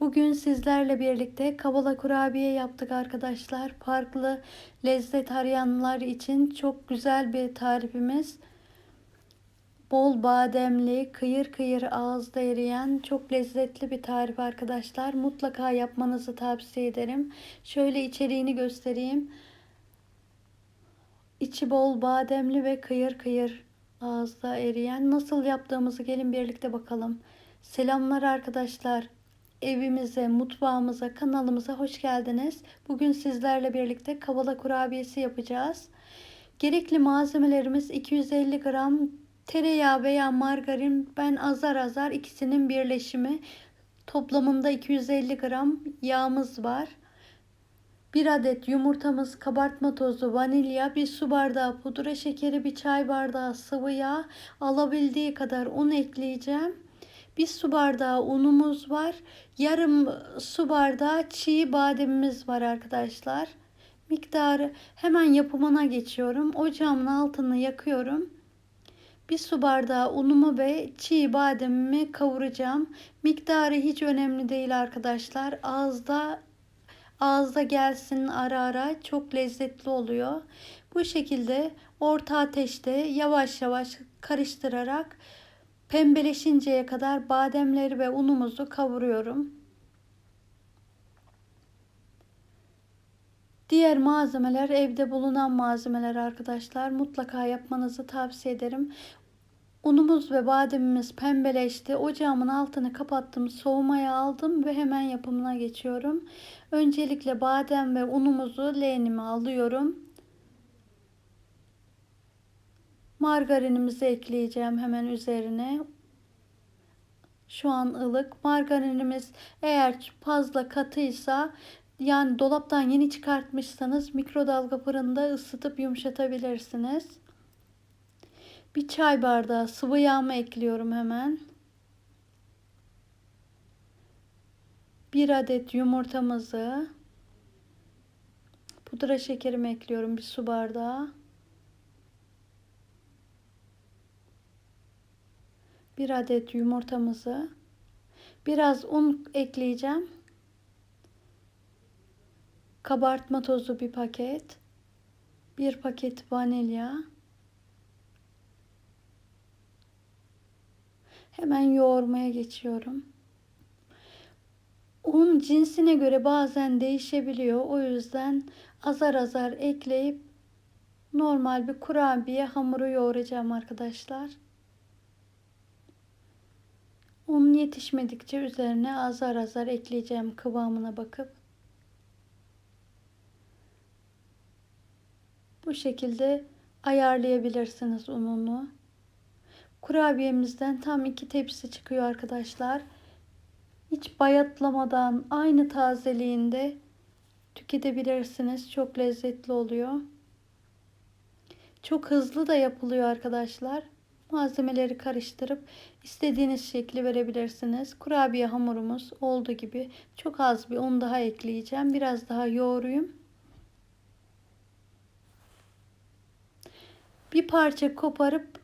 Bugün sizlerle birlikte kavala kurabiye yaptık arkadaşlar. Farklı lezzet arayanlar için çok güzel bir tarifimiz. Bol bademli, kıyır kıyır ağızda eriyen çok lezzetli bir tarif arkadaşlar. Mutlaka yapmanızı tavsiye ederim. Şöyle içeriğini göstereyim. İçi bol bademli ve kıyır kıyır ağızda eriyen. Nasıl yaptığımızı gelin birlikte bakalım. Selamlar arkadaşlar. Evimize, mutfağımıza, kanalımıza hoş geldiniz. Bugün sizlerle birlikte kavala kurabiyesi yapacağız. Gerekli malzemelerimiz 250 gram tereyağı veya margarin. Ben azar azar ikisinin birleşimi. Toplamında 250 gram yağımız var. 1 adet yumurtamız, kabartma tozu, vanilya, bir su bardağı pudra şekeri, bir çay bardağı sıvı yağ, alabildiği kadar un ekleyeceğim. Bir su bardağı unumuz var. Yarım su bardağı çiğ bademimiz var arkadaşlar. Miktarı hemen yapımına geçiyorum. Ocağımın altını yakıyorum. Bir su bardağı unumu ve çiğ bademimi kavuracağım. Miktarı hiç önemli değil arkadaşlar. Ağızda ağızda gelsin ara ara çok lezzetli oluyor. Bu şekilde orta ateşte yavaş yavaş karıştırarak pembeleşinceye kadar bademleri ve unumuzu kavuruyorum. Diğer malzemeler evde bulunan malzemeler arkadaşlar. Mutlaka yapmanızı tavsiye ederim. Unumuz ve bademimiz pembeleşti. Ocağımın altını kapattım. Soğumaya aldım ve hemen yapımına geçiyorum. Öncelikle badem ve unumuzu leğenime alıyorum. Margarinimizi ekleyeceğim hemen üzerine. Şu an ılık. Margarinimiz eğer fazla katıysa yani dolaptan yeni çıkartmışsanız mikrodalga fırında ısıtıp yumuşatabilirsiniz. Bir çay bardağı sıvı yağımı ekliyorum hemen. Bir adet yumurtamızı pudra şekerimi ekliyorum bir su bardağı. Bir adet yumurtamızı biraz un ekleyeceğim. Kabartma tozu bir paket. Bir paket vanilya. Hemen yoğurmaya geçiyorum. Un cinsine göre bazen değişebiliyor. O yüzden azar azar ekleyip normal bir kurabiye hamuru yoğuracağım arkadaşlar. Un yetişmedikçe üzerine azar azar ekleyeceğim kıvamına bakıp. Bu şekilde ayarlayabilirsiniz ununu. Kurabiyemizden tam iki tepsi çıkıyor arkadaşlar. Hiç bayatlamadan aynı tazeliğinde tüketebilirsiniz. Çok lezzetli oluyor. Çok hızlı da yapılıyor arkadaşlar. Malzemeleri karıştırıp istediğiniz şekli verebilirsiniz. Kurabiye hamurumuz olduğu gibi çok az bir un daha ekleyeceğim. Biraz daha yoğurayım. Bir parça koparıp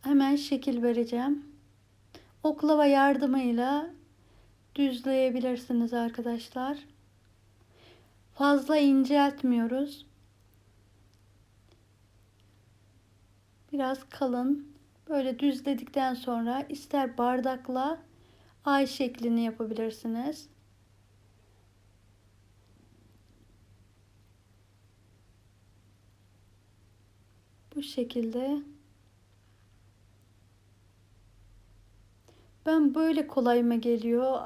hemen şekil vereceğim. Oklava yardımıyla düzleyebilirsiniz arkadaşlar. Fazla inceltmiyoruz. Biraz kalın. Böyle düzledikten sonra ister bardakla ay şeklini yapabilirsiniz. Bu şekilde Ben böyle kolayıma geliyor.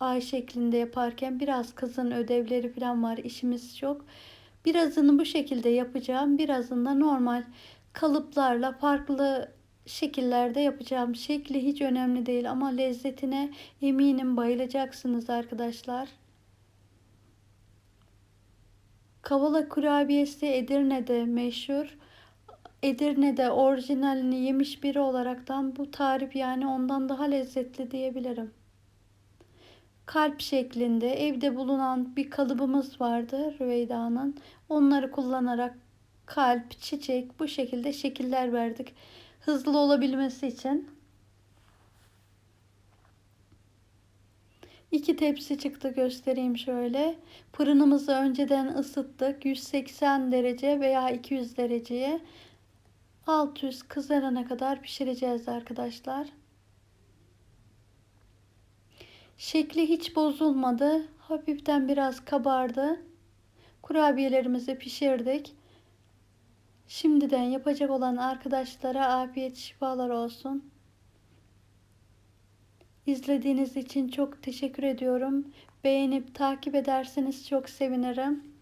Ay şeklinde yaparken biraz kızın ödevleri falan var. işimiz çok. Birazını bu şekilde yapacağım. Birazını da normal kalıplarla farklı şekillerde yapacağım. Şekli hiç önemli değil ama lezzetine eminim bayılacaksınız arkadaşlar. Kavala kurabiyesi Edirne'de meşhur. Edirne'de orijinalini yemiş biri olaraktan bu tarif yani ondan daha lezzetli diyebilirim. Kalp şeklinde evde bulunan bir kalıbımız vardı Rüveyda'nın. Onları kullanarak kalp, çiçek bu şekilde şekiller verdik. Hızlı olabilmesi için. İki tepsi çıktı göstereyim şöyle. Fırınımızı önceden ısıttık. 180 derece veya 200 dereceye. Alt üst kızarana kadar pişireceğiz arkadaşlar. Şekli hiç bozulmadı. Hafiften biraz kabardı. Kurabiyelerimizi pişirdik. Şimdiden yapacak olan arkadaşlara afiyet şifalar olsun. İzlediğiniz için çok teşekkür ediyorum. Beğenip takip ederseniz çok sevinirim.